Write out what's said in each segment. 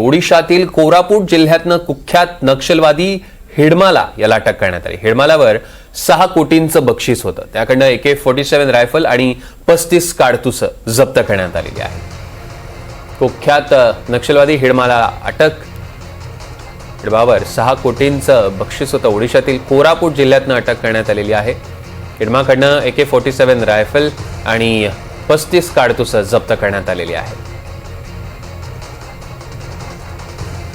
ओडिशातील कोरापूट जिल्ह्यातनं कुख्यात नक्षलवादी हिडमाला याला अटक करण्यात आली. हिडमालावर सहा कोटींचं बक्षीस होतं. त्याकडनं A K forty seven rifle आणि पस्तीस काडतुस जप्त करण्यात आलेली आहे. कुख्यात नक्षलवादी हिडमाला अटक. हिडमावर सहा कोटींचं बक्षीस होतं. ओडिशातील कोरापूट जिल्ह्यातनं अटक करण्यात आलेली आहे. हिडमाकडनं A K forty seven rifle आणि पस्तीस काडतुसं जप्त करण्यात आलेली आहे.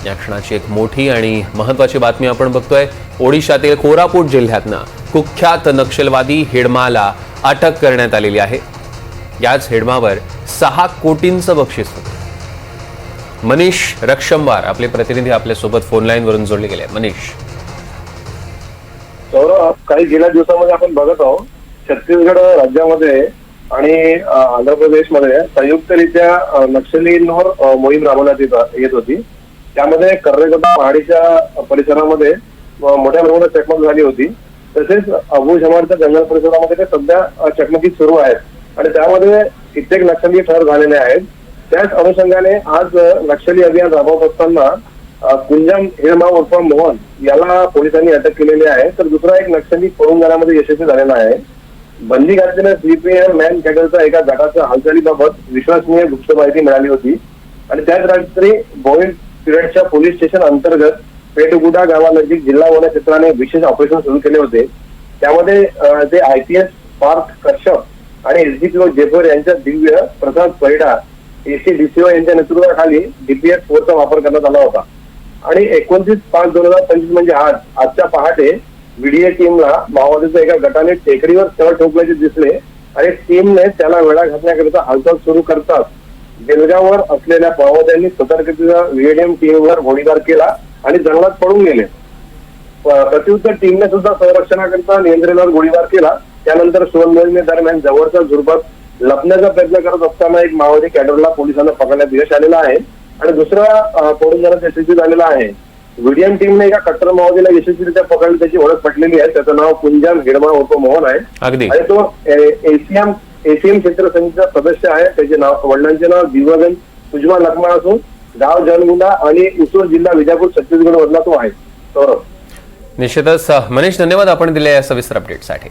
या क्षणाची एक मोठी आणि महत्वाची बातमी आपण बघतोय. ओडिशातील कोरापूट जिल्ह्यातनं कुख्यात नक्षलवादी हेडमाला अटक करण्यात आलेली आहे. याच हेडमावर सहा कोटींचं बक्षीस होतं. मनीष रक्षंबार आपले प्रतिनिधी आपल्यासोबत फोन लाईन वरून जोडले गेले मनीष. सौरभ काही गेल्या दिवसामध्ये आपण बघत आहोत छत्तीसगड राज्यामध्ये आणि आंध्र प्रदेशमध्ये संयुक्तरित्या नक्षलींवर मोहीम राबवण्यात येत होती. त्यामध्ये कर्रेगड्डा पहाडीच्या परिसरामध्ये मोठ्या प्रमाणात चकमक झाली होती. तसेच अबू शमारच्या जंगल परिसरामध्ये ते सध्या चकमकी सुरू आहेत. आणि त्यामध्ये कित्येक नक्षली ठर झालेले आहेत. त्याच अनुषंगाने आज नक्षली अभियान राबवत असताना कुंजम हिरमा उर्फ मोहन याला पोलिसांनी अटक केलेली आहे. तर दुसरा एक नक्षली पळून जाण्यामध्ये यशस्वी झालेला आहे. बंदी घातलेल्या सीपीएम मॅन कॅडरच्या एका गटाच्या हालचालीबाबत विश्वसनीय गुप्त माहिती मिळाली होती. आणि त्याच रात्री बोईन पिरियडच्या पोलीस स्टेशन अंतर्गत पेटगुडा गावानजीक जिल्हा वन क्षेत्राने विशेष ऑपरेशन सुरू केले होते. त्यामध्ये ते आयपीएस पार्थ कश्यप आणि एसडीपीओ जेफर यांच्या दिव्य प्रसाद पैडा एसी डीसीओ यांच्या नेतृत्वाखाली डीपीएस फोरचा वापर करण्यात आला होता. आणि एकोणतीस पाच दोन हजार पंचवीस म्हणजे आज आजच्या पहाटे व्हीडीए टीमला माओवादीच्या एका गटाने टेकडीवर तळ ठोकल्याचे दिसले आणि टीमने त्याला वेळा घालण्याकरिता हालचाल सुरू करताच बेलगाववर असलेल्या माओवाद्यांनी सतर्कतेचा व्हीएडीएम टीमवर गोळीबार केला आणि जंगलात पळून गेले. प्रत्युत्तर टीमने सुद्धा संरक्षणाकरिता नियंत्रणावर गोळीबार केला. त्यानंतर मोहिमे दरम्यान जवळच्या झुडपात लपण्याचा प्रयत्न करत असताना एक माओवादी कॅडरला पोलिसांना पकडण्यात यश आलेलं आहे. आणि दुसरा पळून जाण्यात यशस्वी झालेला आहे. व्हिडियम टीमने एका कट्टर माओवादीला यशस्वीरित्या पकडले त्याची ओळख पटलेली आहे. त्याचं नाव कुंजाम हिडमा उर्फ मोहन आहे. आणि तो एसीएम एसीएम क्षेत्र समितीचा सदस्य आहे. त्याचे नाव वडिलांचे नाव दिवगन सुजमा लखमा असून गाव जनगुंडा आणि उसूर जिल्हा विजापूर छत्तीसगड मधला तो आहे. सौरभ. निश्चितच मनीष धन्यवाद आपण दिले या सविस्तर अपडेटसाठी